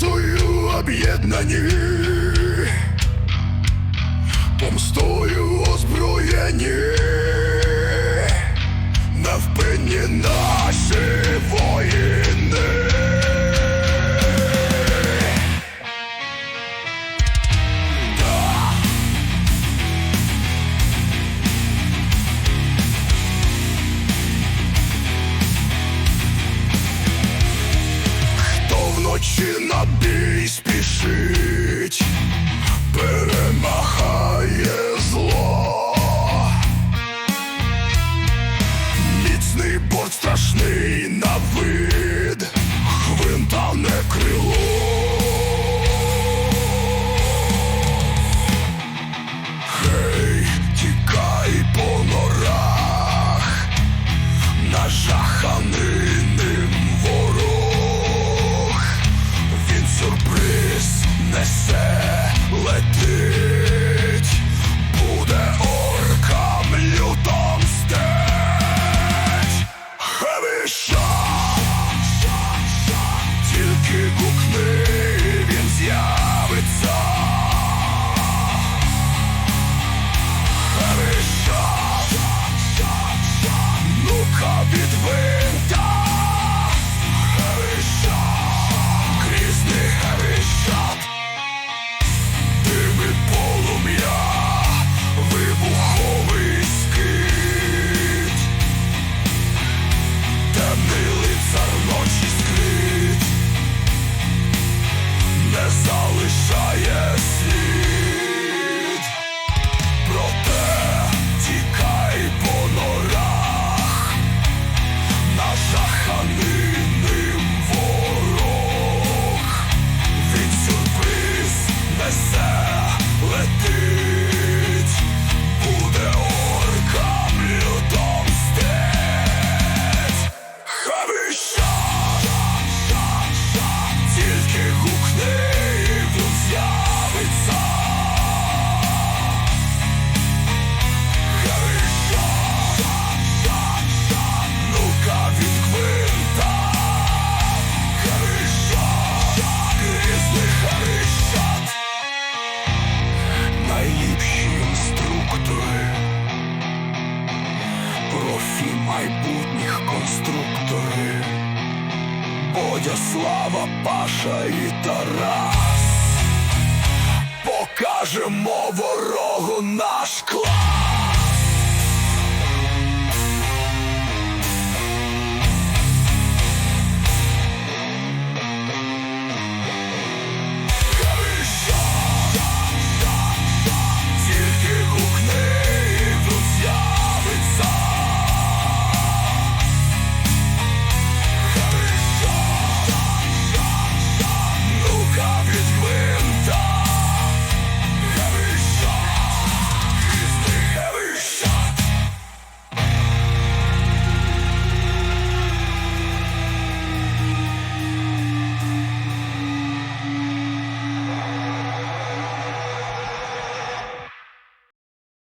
Жертвою об'єднані, помстою озброєні. Чи на спішить? майбутніх конструктори, Бодя, слава, Паша і Тарас, покажемо ворогу наш клас.